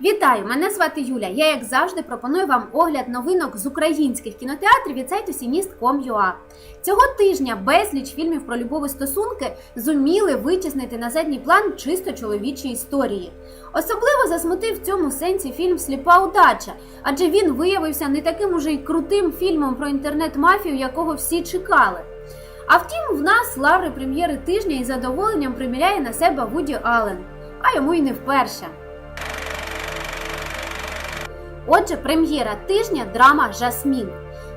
Вітаю! Мене звати Юля. Я, як завжди, пропоную вам огляд новинок з українських кінотеатрів від сайту Сініст.com.ua. Цього тижня безліч фільмів про любові стосунки зуміли витіснити на задній план чисто чоловічі історії. Особливо засмутив в цьому сенсі фільм Сліпа удача, адже він виявився не таким уже й крутим фільмом про інтернет-мафію, якого всі чекали. А втім, в нас лаври прем'єри тижня із задоволенням приміряє на себе Вуді Аллен, а йому й не вперше. Отже, прем'єра тижня драма Жасмін.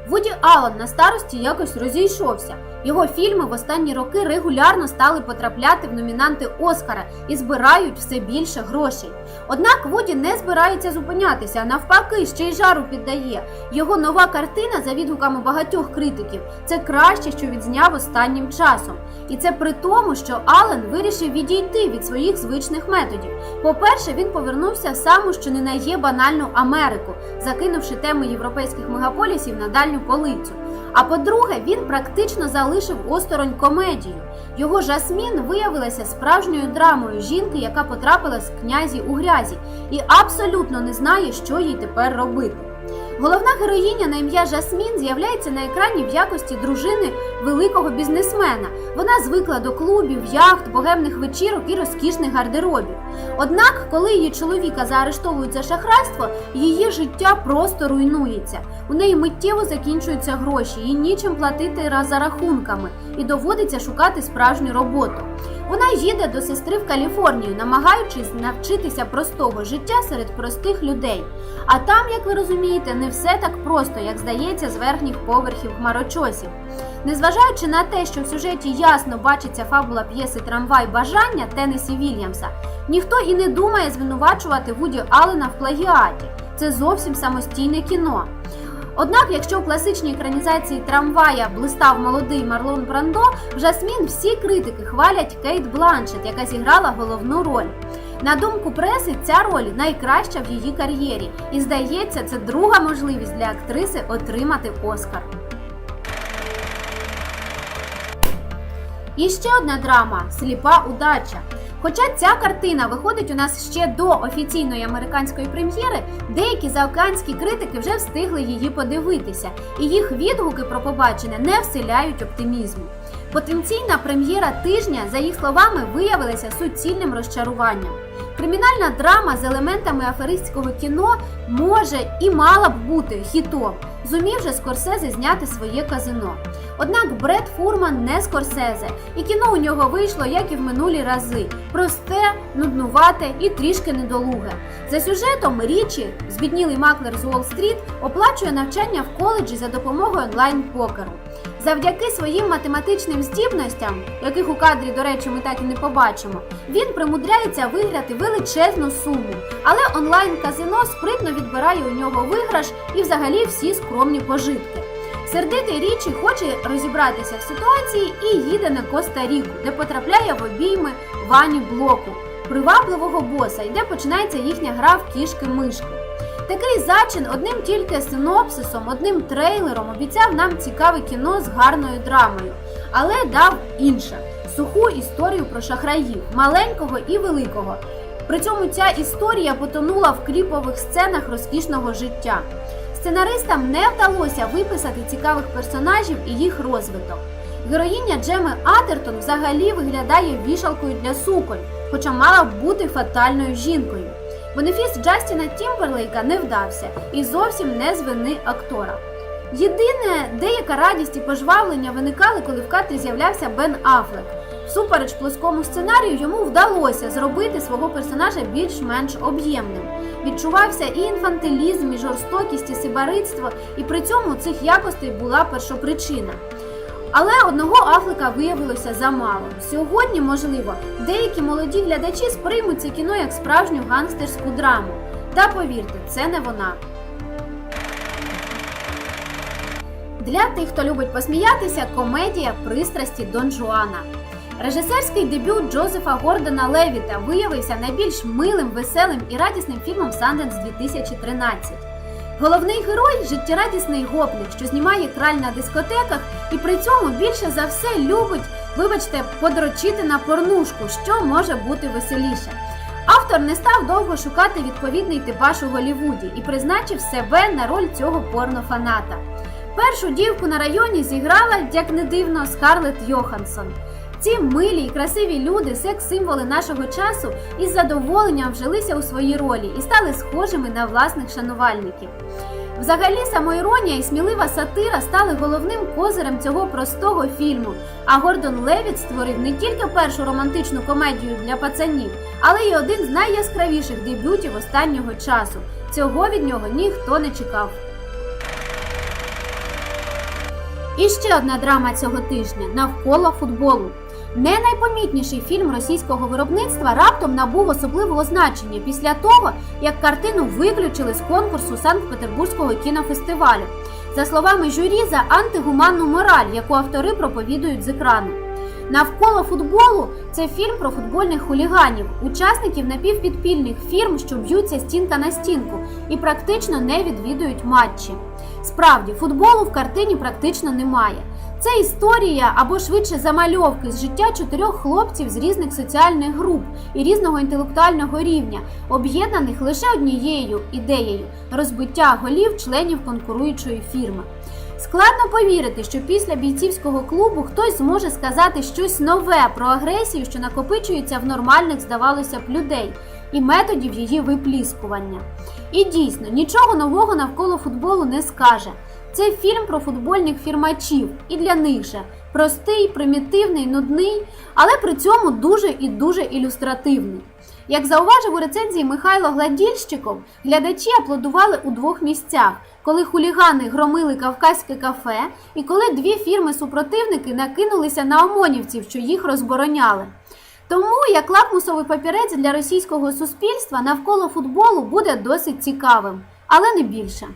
Вуді Аллен на старості якось розійшовся. Його фільми в останні роки регулярно стали потрапляти в номінанти Оскара і збирають все більше грошей. Однак Вуді не збирається зупинятися, а навпаки, ще й жару піддає. Його нова картина, за відгуками багатьох критиків, це краще, що відзняв останнім часом. І це при тому, що Аллен вирішив відійти від своїх звичних методів. По-перше, він повернувся в саму, що не на є банальну Америку, закинувши теми європейських мегаполісів на дальню полицю. А по-друге, він практично залишив осторонь комедію. Його жасмін виявилася справжньою драмою жінки, яка потрапила з князі у грязі, і абсолютно не знає, що їй тепер робити. Головна героїня на ім'я Жасмін з'являється на екрані в якості дружини великого бізнесмена. Вона звикла до клубів, яхт, богемних вечірок і розкішних гардеробів. Однак, коли її чоловіка заарештовують за шахрайство, її життя просто руйнується. У неї миттєво закінчуються гроші, їй нічим платити за рахунками, і доводиться шукати справжню роботу. Вона їде до сестри в Каліфорнію, намагаючись навчитися простого життя серед простих людей. А там, як ви розумієте, не все так просто, як здається, з верхніх поверхів хмарочосів. Незважаючи на те, що в сюжеті ясно бачиться фабула п'єси Трамвай бажання Теннесі Вільямса, ніхто і не думає звинувачувати Вуді Аллена в плагіаті. Це зовсім самостійне кіно. Однак, якщо в класичній екранізації трамвая блистав молодий Марлон Брандо, в Жасмін всі критики хвалять Кейт Бланшет, яка зіграла головну роль. На думку преси, ця роль найкраща в її кар'єрі, і здається, це друга можливість для актриси отримати Оскар. І ще одна драма Сліпа удача. Хоча ця картина виходить у нас ще до офіційної американської прем'єри, деякі заокеанські критики вже встигли її подивитися, і їх відгуки про побачене не вселяють оптимізму. Потенційна прем'єра тижня, за їх словами, виявилася суцільним розчаруванням. Кримінальна драма з елементами аферистського кіно може і мала б бути хітом. Зумів же Скорсезе зняти своє казино. Однак Бред Фурман не Скорсезе, і кіно у нього вийшло, як і в минулі рази: просте, нуднувате і трішки недолуге. За сюжетом Річі, збіднілий маклер з Уолл-стріт, оплачує навчання в коледжі за допомогою онлайн-покеру. Завдяки своїм математичним здібностям, яких у кадрі, до речі, ми так і не побачимо, він примудряється виграти величезну суму. Але онлайн-казино спритно відбирає у нього виграш і взагалі всі скромні пожитки. Сердитий річі хоче розібратися в ситуації і їде на Коста-Ріку, де потрапляє в обійми Вані Блоку, привабливого боса, і де починається їхня гра в кішки-мишки. Такий зачин одним тільки синопсисом, одним трейлером обіцяв нам цікаве кіно з гарною драмою, але дав інше суху історію про шахраїв, маленького і великого. При цьому ця історія потонула в кліпових сценах розкішного життя. Сценаристам не вдалося виписати цікавих персонажів і їх розвиток. Героїня Джеми Атертон взагалі виглядає вішалкою для суконь, хоча мала б бути фатальною жінкою. Бенефіс Джастіна Тімберлейка не вдався і зовсім не з вини актора. Єдине, деяка радість і пожвавлення виникали, коли в кадрі з'являвся Бен Афлек. Всупереч плоскому сценарію йому вдалося зробити свого персонажа більш-менш об'ємним. Відчувався і інфантилізм, і жорстокість, і сибаритство, і при цьому цих якостей була першопричина. Але одного Афлика виявилося замало. Сьогодні, можливо, деякі молоді глядачі сприймуть це кіно як справжню гангстерську драму. Та повірте, це не вона. Для тих, хто любить посміятися, комедія пристрасті Дон Жуана. Режисерський дебют Джозефа Гордона Левіта виявився найбільш милим, веселим і радісним фільмом Санденс 2013. Головний герой життєрадісний гопник, що знімає краль на дискотеках, і при цьому більше за все любить, вибачте, подрочити на порнушку, що може бути веселіше. Автор не став довго шукати відповідний типаж у Голлівуді і призначив себе на роль цього порнофаната. Першу дівку на районі зіграла, як не дивно, Скарлетт Йоханссон. Ці милі і красиві люди, секс-символи нашого часу, із задоволенням вжилися у свої ролі і стали схожими на власних шанувальників. Взагалі, самоіронія і смілива сатира стали головним козирем цього простого фільму. А Гордон Левіт створив не тільки першу романтичну комедію для пацанів, але й один з найяскравіших дебютів останнього часу. Цього від нього ніхто не чекав. І ще одна драма цього тижня навколо футболу. Не найпомітніший фільм російського виробництва раптом набув особливого значення після того, як картину виключили з конкурсу Санкт-Петербурзького кінофестивалю. За словами журі, за антигуманну мораль, яку автори проповідують з екрану. Навколо футболу це фільм про футбольних хуліганів, учасників напівпідпільних фірм, що б'ються стінка на стінку і практично не відвідують матчі. Справді, футболу в картині практично немає. Це історія або швидше замальовки з життя чотирьох хлопців з різних соціальних груп і різного інтелектуального рівня, об'єднаних лише однією ідеєю розбиття голів членів конкуруючої фірми. Складно повірити, що після бійцівського клубу хтось зможе сказати щось нове про агресію, що накопичується в нормальних, здавалося б, людей, і методів її випліскування. І дійсно, нічого нового навколо футболу не скаже. Це фільм про футбольних фірмачів, і для них же простий, примітивний, нудний, але при цьому дуже і дуже ілюстративний. Як зауважив у рецензії Михайло Гладільщиков, глядачі аплодували у двох місцях, коли хулігани громили кавказьке кафе, і коли дві фірми-супротивники накинулися на ОМОНівців, що їх розбороняли. Тому як лакмусовий папірець для російського суспільства навколо футболу буде досить цікавим, але не більше.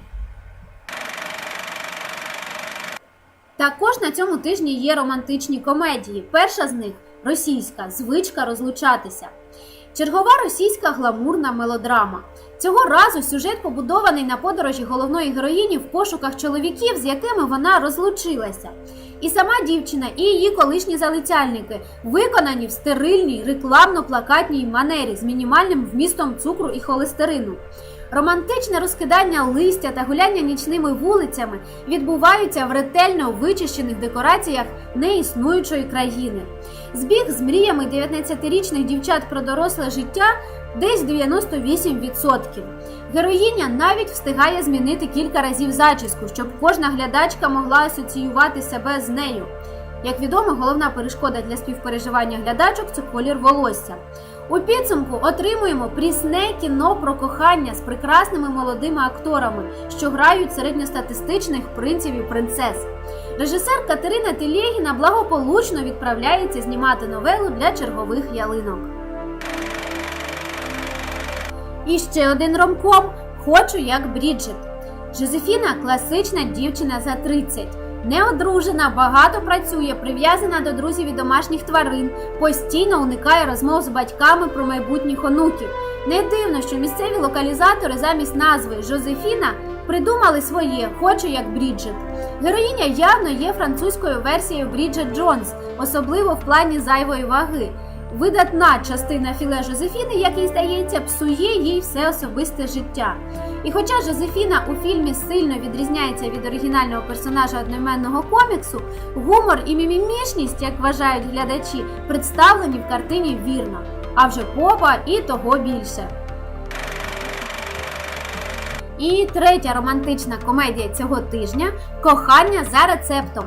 Також на цьому тижні є романтичні комедії. Перша з них російська звичка розлучатися. Чергова російська гламурна мелодрама. Цього разу сюжет побудований на подорожі головної героїні в пошуках чоловіків, з якими вона розлучилася. І сама дівчина, і її колишні залицяльники виконані в стерильній рекламно-плакатній манері з мінімальним вмістом цукру і холестерину. Романтичне розкидання листя та гуляння нічними вулицями відбуваються в ретельно вичищених декораціях неіснуючої країни. Збіг з мріями 19-річних дівчат про доросле життя десь 98%. Героїня навіть встигає змінити кілька разів зачіску, щоб кожна глядачка могла асоціювати себе з нею. Як відомо, головна перешкода для співпереживання глядачок це колір волосся. У підсумку отримуємо прісне кіно про кохання з прекрасними молодими акторами, що грають середньостатистичних принців і принцес. Режисер Катерина Телєгіна благополучно відправляється знімати новелу для чергових ялинок. І ще один ромком Хочу як Бріджит. Жозефіна класична дівчина за 30. Неодружена, багато працює, прив'язана до друзів і домашніх тварин, постійно уникає розмов з батьками про майбутніх онуків. Не дивно, що місцеві локалізатори замість назви Жозефіна придумали своє Хочу як Бріджит. Героїня явно є французькою версією Бріджит Джонс, особливо в плані зайвої ваги. Видатна частина філе Жозефіни, як їй здається, псує їй все особисте життя. І хоча Жозефіна у фільмі сильно відрізняється від оригінального персонажа одноіменного коміксу, гумор і мімімішність, як вважають глядачі, представлені в картині вірно. А вже попа і того більше. І третя романтична комедія цього тижня Кохання за рецептом.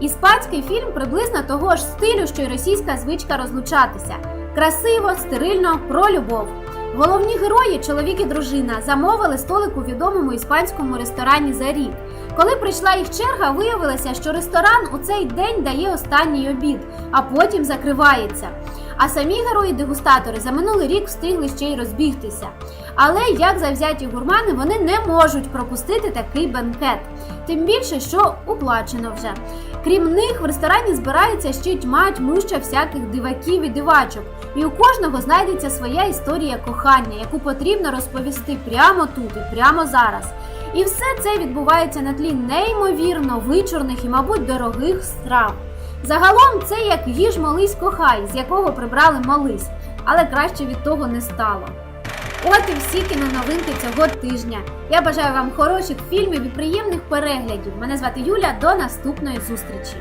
Іспанський фільм приблизно того ж стилю, що й російська звичка розлучатися. Красиво, стерильно, про любов. Головні герої, чоловік і дружина, замовили столик у відомому іспанському ресторані за рік. Коли прийшла їх черга, виявилося, що ресторан у цей день дає останній обід, а потім закривається. А самі герої-дегустатори за минулий рік встигли ще й розбігтися. Але як завзяті гурмани, вони не можуть пропустити такий бенкет. Тим більше, що уплачено вже. Крім них, в ресторані збирається ще тьма тьмуща всяких диваків і дивачок, і у кожного знайдеться своя історія кохання, яку потрібно розповісти прямо тут і прямо зараз. І все це відбувається на тлі неймовірно вичорних і, мабуть, дорогих страв. Загалом це як їж молись кохай, з якого прибрали молись. але краще від того не стало. От і всі кіноновинки цього тижня. Я бажаю вам хороших фільмів і приємних переглядів. Мене звати Юля. До наступної зустрічі.